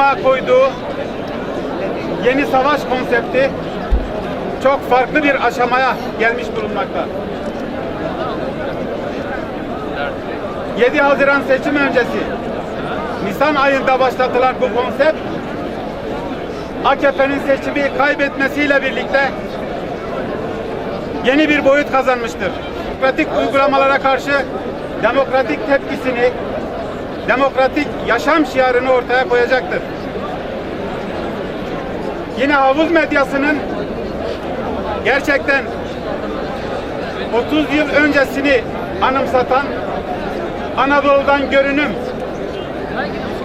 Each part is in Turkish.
uygulama koyduğu yeni savaş konsepti çok farklı bir aşamaya gelmiş bulunmakta. 7 Haziran seçim öncesi Nisan ayında başlatılan bu konsept AKP'nin seçimi kaybetmesiyle birlikte yeni bir boyut kazanmıştır. Demokratik uygulamalara karşı demokratik tepkisini, demokratik yaşam şiarını ortaya koyacaktır. Yine havuz medyasının gerçekten 30 yıl öncesini anımsatan Anadolu'dan görünüm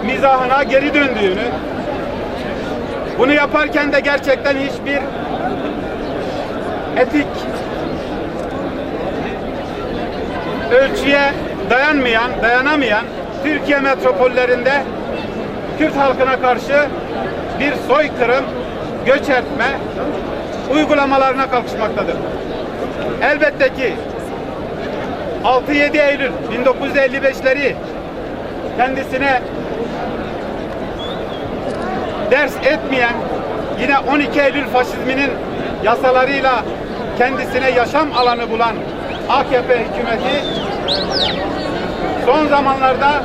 mizahına geri döndüğünü bunu yaparken de gerçekten hiçbir etik ölçüye dayanmayan, dayanamayan Türkiye metropollerinde Kürt halkına karşı bir soykırım, göç etme uygulamalarına kalkışmaktadır. Elbette ki 6-7 Eylül 1955'leri kendisine ders etmeyen yine 12 Eylül faşizminin yasalarıyla kendisine yaşam alanı bulan AKP hükümeti son zamanlarda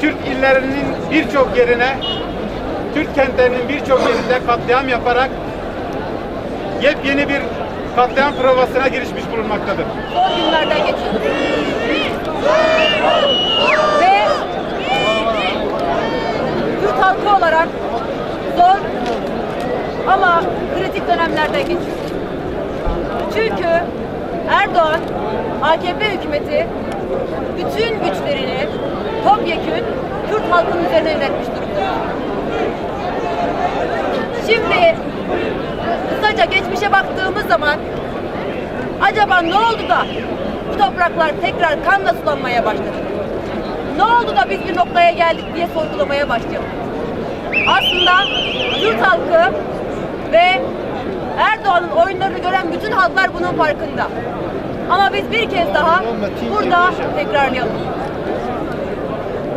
Türk illerinin birçok yerine Türk kentlerinin birçok yerinde katliam yaparak yepyeni bir katliam provasına girişmiş bulunmaktadır. zor günlerden geçiyoruz. Ve Kürt halkı olarak zor ama kritik dönemlerden geçiyoruz. Çünkü Erdoğan, AKP hükümeti bütün güçlerini topyekün Kürt halkının üzerine yönetmiş durumda. Şimdi kısaca geçmişe baktığımız zaman acaba ne oldu da bu topraklar tekrar kanla sulanmaya başladı? Ne oldu da biz bir noktaya geldik diye sorgulamaya başlayalım. Aslında Kürt halkı ve Erdoğan'ın oyunlarını gören bütün halklar bunun farkında. Ama biz bir kez daha burada tekrarlayalım.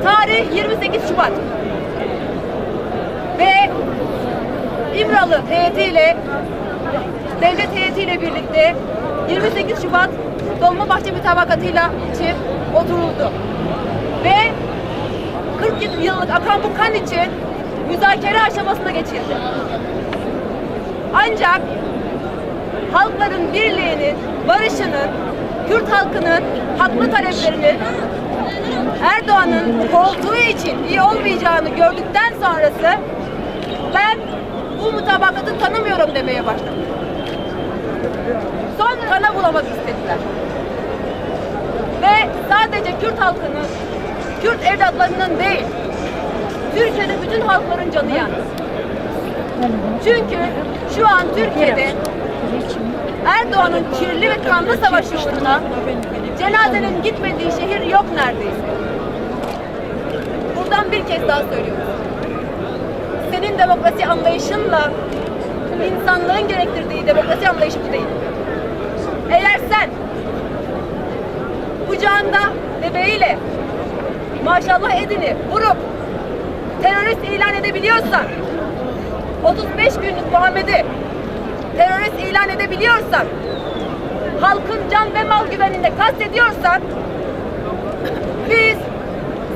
Tarih 28 Şubat. Ve İmralı heyetiyle devlet heyetiyle birlikte 28 Şubat Dolmabahçe mütabakatıyla için oturuldu. Ve 40 yıllık akan bu kan için müzakere aşamasına geçildi. Ancak halkların birliğinin, barışının, Kürt halkının haklı taleplerinin Erdoğan'ın koltuğu için iyi olmayacağını gördükten sonrası ben bu mutabakatı tanımıyorum demeye başladım. Son kana bulamak istediler. Ve sadece Kürt halkının, Kürt evlatlarının değil, Türkiye'de bütün halkların canı yandı. Çünkü şu an Türkiye'de Erdoğan'ın kirli ve kanlı savaşı uğruna cenazenin gitmediği şehir yok neredeyse. Buradan bir kez daha söylüyorum. Senin demokrasi anlayışınla insanlığın gerektirdiği demokrasi anlayışı bu değil. Eğer sen kucağında bebeğiyle maşallah edini vurup terörist ilan edebiliyorsan 35 günlük Muhammed'i terörist ilan edebiliyorsan halkın can ve mal güveninde kastediyorsan biz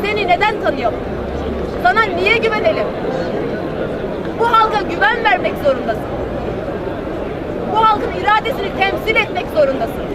seni neden tanıyalım? Sana niye güvenelim? Bu halka güven vermek zorundasın. Bu halkın iradesini temsil etmek zorundasın.